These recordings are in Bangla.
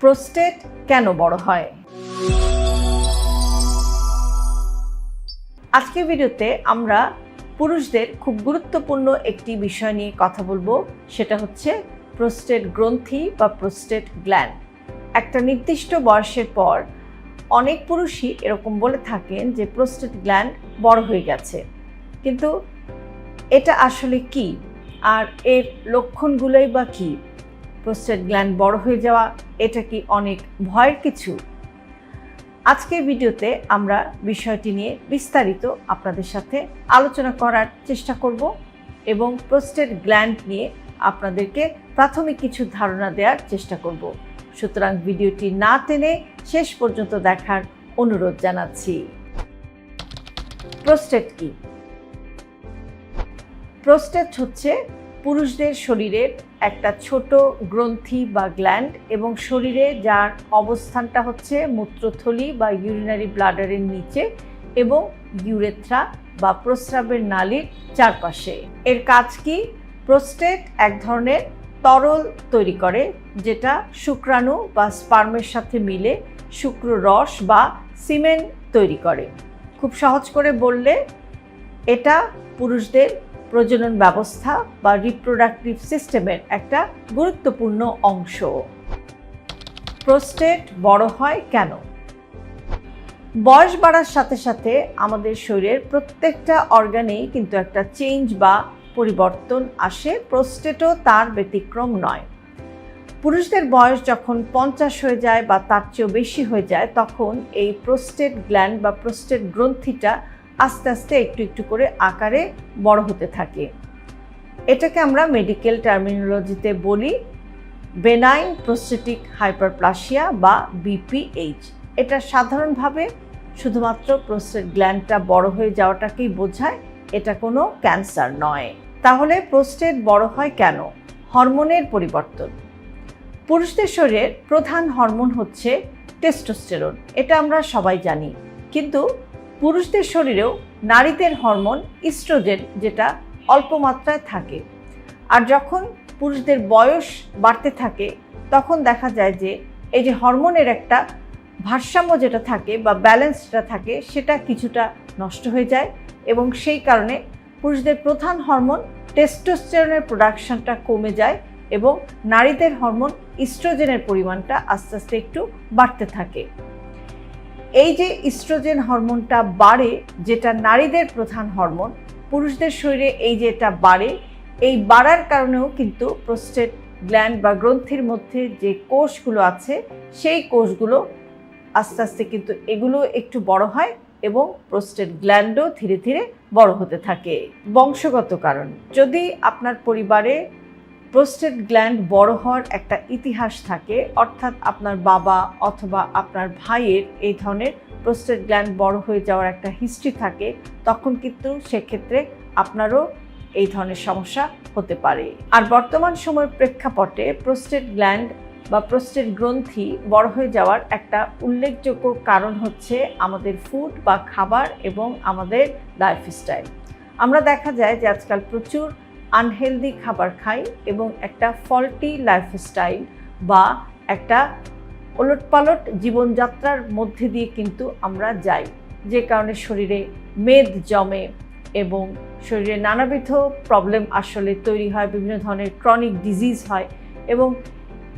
প্রোস্টেট কেন বড় হয়? আজকের ভিডিওতে আমরা পুরুষদের খুব গুরুত্বপূর্ণ একটি বিষয় নিয়ে কথা বলব, সেটা হচ্ছে প্রোস্টেট গ্রন্থি বা প্রোস্টেট গ্ল্যান্ড। একটা নির্দিষ্ট বয়সের পর অনেক পুরুষই এরকম বলে থাকেন যে প্রোস্টেট গ্ল্যান্ড বড় হয়ে গেছে। কিন্তু এটা আসলে কি? আর এর লক্ষণগুলোই বা কী? প্রোস্টেট গ্ল্যান্ড বড় হয়ে যাওয়া, এটা কি অনেক ভয়ের কিছু? আজকের ভিডিওতে আমরা বিষয়টি নিয়ে বিস্তারিত আপনাদের সাথে আলোচনা করার চেষ্টা করব এবং প্রোস্টেট গ্ল্যান্ড নিয়ে আপনাদেরকে প্রাথমিক কিছু ধারণা দেওয়ার চেষ্টা করব। সুতরাং ভিডিওটি না টেনে শেষ পর্যন্ত দেখার অনুরোধ জানাচ্ছি। প্রোস্টেট কি? প্রোস্টেট হচ্ছে, পুরুষদের শরীরের একটা ছোট গ্রন্থি বা গ্ল্যান্ড এবং শরীরে যার অবস্থানটা হচ্ছে মূত্রথলি বা ইউরিনারি ব্লাডারের নিচে এবং ইউরেথ্রা বা প্রস্রাবের নালীর চারপাশে। এর কাজ কি? প্রোস্টেট এক ধরনের তরল তৈরি করে, যেটা শুক্রাণু বা স্পার্মের সাথে মিলে শুক্র রস বা সিমেন্ট তৈরি করে। খুব সহজ করে বললে, এটা পুরুষদের প্রজনন ব্যবস্থা বা রিপ্রোডাক্টিভ সিস্টেমের একটা গুরুত্বপূর্ণ অংশ। প্রোস্টেট বড় হয় কেন? বয়স বাড়ার সাথে সাথে আমাদের শরীরের প্রত্যেকটা অর্গানেই কিন্তু একটা চেঞ্জ বা পরিবর্তন আসে প্রোস্টেটও তার ব্যতিক্রম নয়। পুরুষদের বয়স যখন পঞ্চাশ হয়ে যায় বা তার চেয়েও বেশি হয়ে যায়, তখন এই প্রোস্টেট গ্ল্যান্ড বা প্রোস্টেট গ্রন্থিটা আস্তে আস্তে একটু একটু করে আকারে বড় হতে থাকে। এটাকে আমরা মেডিকেল টার্মিনোলজিতে বলি বেনাইন প্রোস্টেটিক হাইপারপ্লাসিয়া বা বিপিএইচ এটা সাধারণভাবে শুধুমাত্র প্রোস্টেট গ্ল্যান্ডটা বড় হয়ে যাওয়াটাকেই বোঝায়, এটা কোনো ক্যান্সার নয়। তাহলে প্রোস্টেট বড় হয় কেন? হরমোনের পরিবর্তন। পুরুষদের শরীরের প্রধান হরমোন হচ্ছে টেস্টোস্টেরন এটা আমরা সবাই জানি। কিন্তু পুরুষদের শরীরেও নারীদের হরমোন, ইস্ট্রোজেন যেটা অল্প মাত্রায় থাকে। আর যখন পুরুষদের বয়স বাড়তে থাকে, তখন দেখা যায় যে এই যে হরমোনের একটা ভারসাম্য যেটা থাকে বা ব্যালেন্স যেটা থাকে, সেটা কিছুটা নষ্ট হয়ে যায় এবং সেই কারণে পুরুষদের প্রধান হরমোন টেস্টোস্টেরনের প্রোডাকশনটা কমে যায় এবং নারীদের হরমোন ইস্ট্রোজেনের পরিমাণটা আস্তে আস্তে একটু বাড়তে থাকে। এই যে ইস্ট্রোজেন হরমোনটা বাড়ে, যেটা নারীদের প্রধান হরমোন, পুরুষদের শরীরে এই যে এটা বাড়ে, এই বাড়ার কারণেও কিন্তু প্রোস্টেট গ্ল্যান্ড বা গ্রন্থির মধ্যে যে কোষগুলো আছে, সেই কোষগুলো আস্তে আস্তে কিন্তু এগুলো একটু বড় হয় এবং প্রোস্টেট গ্ল্যান্ডও ধীরে ধীরে বড় হতে থাকে। বংশগত কারণ। যদি আপনার পরিবারে প্রোস্টেট গ্ল্যান্ড বড় হওয়ার একটা ইতিহাস থাকে, অর্থাৎ আপনার বাবা অথবা আপনার ভাইয়ের এই ধরনের প্রোস্টেট গ্ল্যান্ড বড় হয়ে যাওয়ার একটা হিস্ট্রি থাকে, তখন কিন্তু সেক্ষেত্রে আপনারও এই ধরনের সমস্যা হতে পারে। আর বর্তমান সময়ের প্রেক্ষাপটে প্রোস্টেট গ্ল্যান্ড বা প্রোস্টেট গ্রন্থি বড় হয়ে যাওয়ার একটা উল্লেখযোগ্য কারণ হচ্ছে আমাদের ফুড বা খাবার এবং আমাদের লাইফস্টাইল আমরা দেখা যায় যে আজকাল প্রচুর আনহেলদি খাবার খাই এবং একটা ফল্টি লাইফস্টাইল বা একটা ওলটপালট জীবনযাত্রার মধ্যে দিয়ে কিন্তু আমরা যাই। যে কারণে শরীরে মেদ জমে এবং শরীরে নানাবিধ প্রবলেম আসলে তৈরি হয়, বিভিন্ন ধরনের ক্রনিক ডিজিজ হয় এবং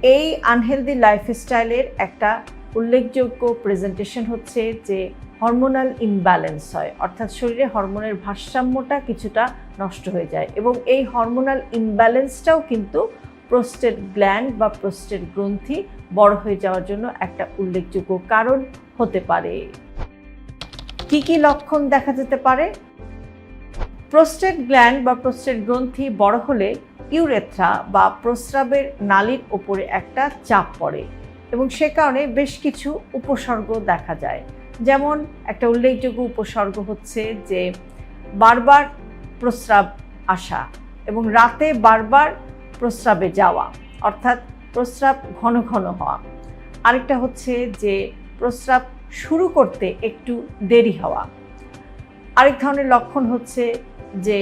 এই আনহেলদি লাইফস্টাইলের একটা উল্লেখযোগ্য প্রেজেন্টেশন হচ্ছে যে হরমোনাল ইমব্যালেন্স হয়। অর্থাৎ শরীরে হরমোনের ভারসাম্যটা কিছুটা নষ্ট হয়ে যায় এবং এই হরমোনাল ইমব্যালেন্সটাও কিন্তু প্রোস্টেট গ্ল্যান্ড বা প্রোস্টেট গ্রন্থি বড় হয়ে যাওয়ার জন্য একটা উল্লেখযোগ্য কারণ হতে পারে। কি কি লক্ষণ দেখা যেতে পারে? প্রোস্টেট গ্ল্যান্ড বা প্রোস্টেট গ্রন্থি বড় হলে ইউরেথ্রা বা প্রস্রাবের নালীর ওপরে একটা চাপ পড়ে এবং সে কারণে বেশ কিছু উপসর্গ দেখা যায়। যেমন একটা উল্লেখযোগ্য উপসর্গ হচ্ছে যে বারবার প্রস্রাব আসা এবং রাতে বারবার প্রস্রাবে যাওয়া, অর্থাৎ প্রস্রাব ঘন ঘন হওয়া। আরেকটা হচ্ছে যে প্রস্রাব শুরু করতে একটু দেরি হওয়া। আরেক ধরনের লক্ষণ হচ্ছে যে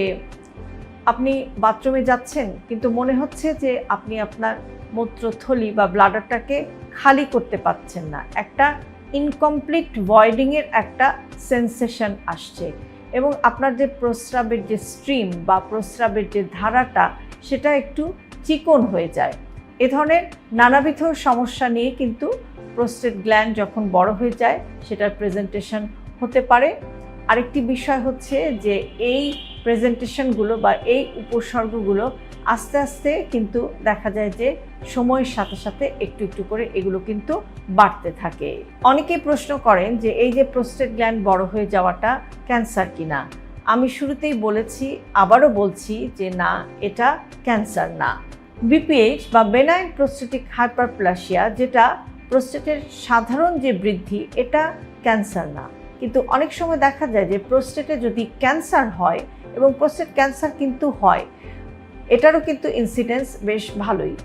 আপনি বাথরুমে যাচ্ছেন, কিন্তু মনে হচ্ছে যে আপনি আপনার মূত্রথলি বা ব্লাডারটাকে খালি করতে পারছেন না। একটা ইনকমপ্লিট ভয়েডিংয়ের একটা সেন্সেশন আসছে। এবং আপনার যে প্রস্রাবের যে স্ট্রিম বা প্রস্রাবের যে ধারাটা, সেটা একটু চিকন হয়ে যায়। এ ধরনের নানাবিধ সমস্যা নিয়ে কিন্তু প্রোস্টেট গ্ল্যান্ড যখন বড় হয়ে যায়, সেটার প্রেজেন্টেশন হতে পারে। আরেকটি বিষয় হচ্ছে যে এই প্রেজেন্টেশনগুলো বা এই উপসর্গগুলো আস্তে আস্তে কিন্তু দেখা যায় যে সময়ের সাথে সাথে একটু একটু করে এগুলো কিন্তু বাড়তে থাকে। অনেকেই প্রশ্ন করেন যে এই যে প্রোস্টেট গ্ল্যান্ড বড় হয়ে যাওয়াটা ক্যান্সার কিনা? আমি শুরুতেই বলেছি, আবারও বলছি যে না, এটা ক্যান্সার না। বিপিএইচ বা বেনাইন প্রোস্টেটিক হাইপারপ্লাসিয়া যেটা প্রোস্টেটের সাধারণ যে বৃদ্ধি, এটা ক্যান্সার না। কিন্তু অনেক সময় দেখা যায় যে প্রোস্টেটে যদি ক্যান্সার হয় এবং প্রোস্টেট ক্যান্সার কিন্তু হয়। এটারও কিন্তু ইনসিডেন্স বেশ ভালোই।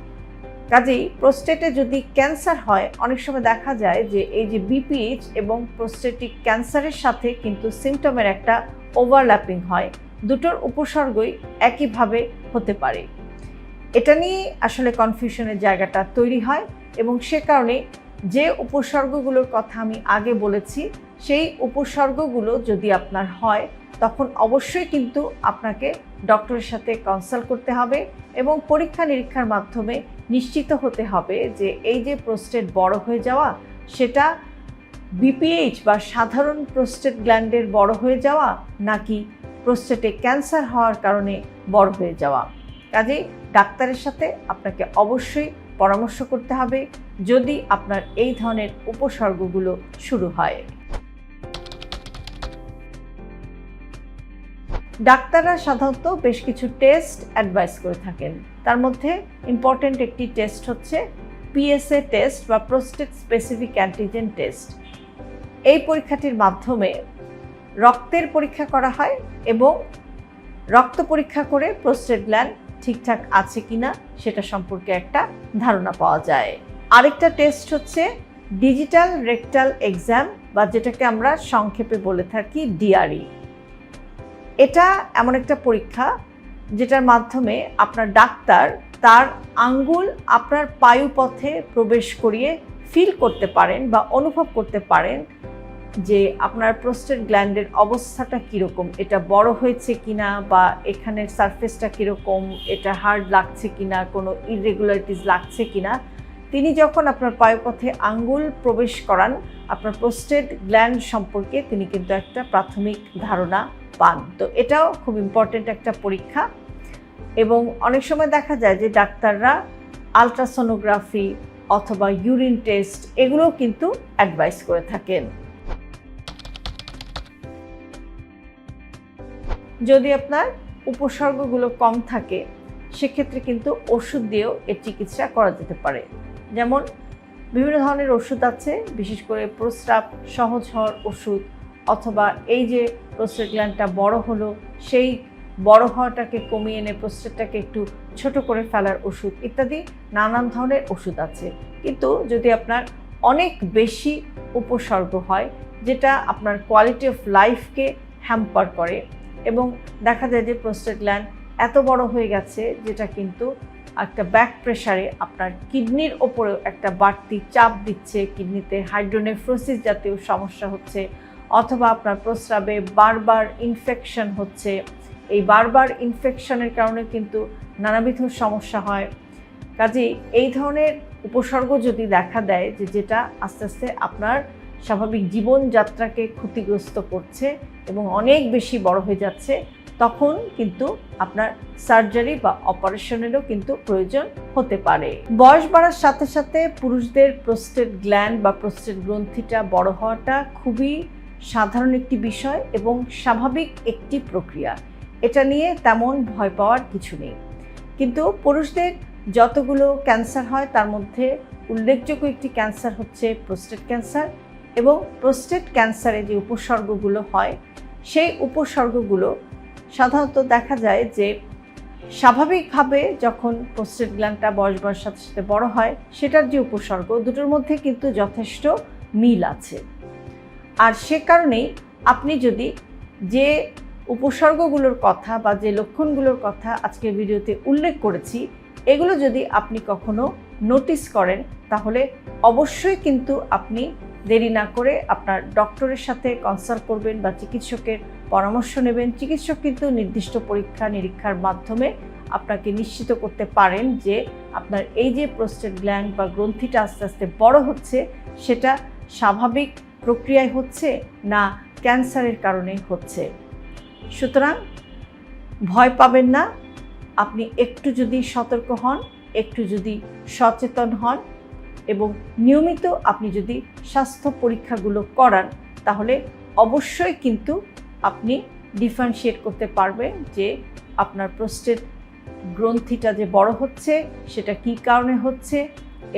কাজেই প্রোস্টেটে যদি ক্যান্সার হয়, অনেক সময় দেখা যায় যে এই যে বিপিএইচ এবং প্রোস্টেটিক ক্যান্সারের সাথে কিন্তু সিমটমের একটা ওভারল্যাপিং হয়। দুটোর উপসর্গই একইভাবে হতে পারে। এটা নিয়ে আসলে কনফিউশনের জায়গাটা তৈরি হয় এবং সে কারণে যে উপসর্গগুলোর কথা আমি আগে বলেছি, সেই উপসর্গগুলো যদি আপনার হয় তখন অবশ্যই কিন্তু আপনাকে ডক্টরের সাথে কনসাল্ট করতে হবে এবং পরীক্ষা নিরীক্ষার মাধ্যমে নিশ্চিত হতে হবে যে এই যে প্রোস্টেট বড় হয়ে যাওয়া, সেটা বিপিএইচ বা সাধারণ প্রোস্টেট গ্ল্যান্ডের বড় হয়ে যাওয়া নাকি প্রোস্টেটে ক্যান্সার হওয়ার কারণে বড় হয়ে যাওয়া। কাজেই ডাক্তারের সাথে আপনাকে অবশ্যই পরামর্শ করতে হবে যদি আপনার এই ধরনের উপসর্গগুলো শুরু হয়। ডাক্তাররা সাধারণত বেশ কিছু টেস্ট অ্যাডভাইস করে থাকেন। তার মধ্যে ইম্পর্টেন্ট একটি টেস্ট হচ্ছে পিএসএ টেস্ট বা প্রোস্টেট স্পেসিফিক অ্যান্টিজেন টেস্ট। এই পরীক্ষাটির মাধ্যমে রক্তের পরীক্ষা করা হয় এবং রক্ত পরীক্ষা করে প্রোস্টেট গ্ল্যান্ড ঠিকঠাক আছে কিনা সেটা সম্পর্কে একটা ধারণা পাওয়া যায়। আরেকটা টেস্ট হচ্ছে ডিজিটাল রেকটাল এক্সাম বা যেটাকে আমরা সংক্ষেপে বলে থাকি ডিআরই। এটা এমন একটা পরীক্ষা যেটার মাধ্যমে আপনার ডাক্তার তার আঙ্গুল আপনার পায়ুপথে প্রবেশ করিয়ে ফিল করতে পারেন বা অনুভব করতে পারেন যে আপনার প্রোস্টেট গ্ল্যান্ডের অবস্থাটা কীরকম, এটা বড় হয়েছে কিনা বা এখানের সারফেসটা কীরকম, এটা হার্ড লাগছে কিনা, কোনো ইরেগুলারিটিস লাগছে কিনা। তিনি যখন আপনার পায়ুপথে আঙ্গুল প্রবেশ করান, আপনার প্রোস্টেট গ্ল্যান্ড সম্পর্কে তিনি কিন্তু একটা প্রাথমিক ধারণা পান তো এটাও খুব ইম্পর্টেন্ট একটা পরীক্ষা। এবং অনেক সময় দেখা যায় যে ডাক্তাররা আলট্রাসোনোগ্রাফি অথবা ইউরিন টেস্ট এগুলোও কিন্তু অ্যাডভাইস করে থাকেন। যদি আপনার উপসর্গগুলো কম থাকে, সেক্ষেত্রে কিন্তু ওষুধ দিয়েও এর চিকিৎসা করা যেতে পারে। যেমন বিভিন্ন ধরনের ওষুধ আছে, বিশেষ করে প্রস্রাব, সহজ হওয়ার ওষুধ অথবা এই যে প্রস্টেট গ্ল্যান্ডটা বড় হলো, সেই বড় হওয়াটাকে কমিয়ে এনে প্রস্টেটটাকে একটু ছোট করে ফেলার ওষুধ ইত্যাদি নানান ধরনের ওষুধ আছে। কিন্তু যদি আপনার অনেক বেশি উপসর্গ হয়, যেটা আপনার কোয়ালিটি অফ লাইফকে হ্যাম্পার করে এবং দেখা যায় যে প্রোস্টেট গ্ল্যান্ড এত বড় হয়ে গেছে, যেটা কিন্তু একটা ব্যাক প্রেশারে আপনার কিডনির ওপরেও একটা বাড়তি চাপ দিচ্ছে, কিডনিতে হাইড্রোনেফ্রোসিস জাতীয় সমস্যা হচ্ছে অথবা আপনার প্রস্রাবে বারবার ইনফেকশন হচ্ছে। এই বারবার ইনফেকশনের কারণে কিন্তু নানাবিধ সমস্যা হয়। কাজেই এই ধরনের উপসর্গ যদি দেখা দেয় যে যেটা আস্তে আস্তে আপনার স্বাভাবিক জীবনযাত্রাকে ক্ষতিগ্রস্ত করছে এবং অনেক বেশি বড় হয়ে যাচ্ছে, তখন কিন্তু আপনার সার্জারি বা অপারেশনেরও কিন্তু প্রয়োজন হতে পারে। বয়স বাড়ার সাথে সাথে পুরুষদের প্রোস্টেট গ্ল্যান্ড বা প্রোস্টেট গ্রন্থিটা বড় হওয়াটা খুবই সাধারণ একটি বিষয় এবং স্বাভাবিক একটি প্রক্রিয়া। এটা নিয়ে তেমন ভয় পাওয়ার কিছু নেই। কিন্তু পুরুষদের যতগুলো ক্যান্সার হয়, তার মধ্যে উল্লেখযোগ্য একটি ক্যান্সার হচ্ছে প্রোস্টেট ক্যান্সার এবং প্রোস্টেট ক্যান্সারে যে উপসর্গগুলো হয়, সেই উপসর্গগুলো সাধারণত দেখা যায় যে স্বাভাবিকভাবে যখন প্রোস্টেট গ্ল্যান্ডটা বয়স বয়স সাথে সাথে বড় হয়, সেটার যে উপসর্গ, দুটোর মধ্যে কিন্তু যথেষ্ট মিল আছে। আর সে কারণেই আপনি যদি যে উপসর্গগুলোর কথা বা যে লক্ষণগুলোর কথা আজকের ভিডিওতে উল্লেখ করেছি, এগুলো যদি আপনি কখনো নোটিস করেন, তাহলে অবশ্যই কিন্তু আপনি দেরি না করে আপনার ডক্টরের সাথে কনসাল্ট করবেন বা চিকিৎসকের পরামর্শ নেবেন। চিকিৎসক কিন্তু নির্দিষ্ট পরীক্ষা নিরীক্ষার মাধ্যমে আপনাকে নিশ্চিত করতে পারেন যে আপনার এই যে প্রোস্টেট গ্ল্যান্ড বা গ্রন্থিটা আস্তে আস্তে বড় হচ্ছে, সেটা স্বাভাবিক প্রক্রিয়ায় হচ্ছে না ক্যান্সারের কারণে হচ্ছে। সুতরাং ভয় পাবেন না, আপনি একটু যদি সতর্ক হন, একটু যদি সচেতন হন এবং নিয়মিত আপনি যদি স্বাস্থ্য পরীক্ষাগুলো করান, তাহলে অবশ্যই কিন্তু আপনি ডিফারেন্সিয়েট করতে পারবেন যে আপনার প্রস্টেট গ্রন্থিটা যে বড় হচ্ছে, সেটা কী কারণে হচ্ছে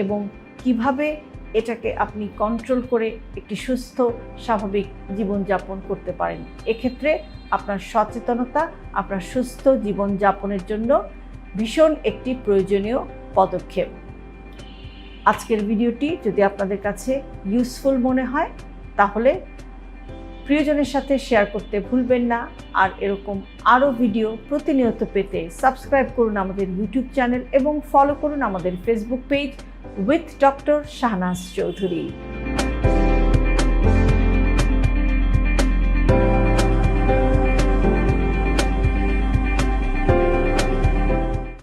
এবং কীভাবে এটাকে আপনি কন্ট্রোল করে একটি সুস্থ, স্বাভাবিক জীবনযাপন করতে পারেন। এক্ষেত্রে আপনার সচেতনতা, আপনার সুস্থ জীবনযাপনের জন্য ভীষণ একটি প্রয়োজনীয় পদক্ষেপ। আজকের ভিডিওটি যদি আপনাদের কাছে ইউজফুল মনে হয়, তাহলে প্রিয়জনের সাথে শেয়ার করতে ভুলবেন না। আর এরকম আরও ভিডিও প্রতিনিয়ত পেতে সাবস্ক্রাইব করুন আমাদের ইউটিউব চ্যানেল এবং ফলো করুন আমাদের Facebook page with Dr. Shahnaz Choudhury.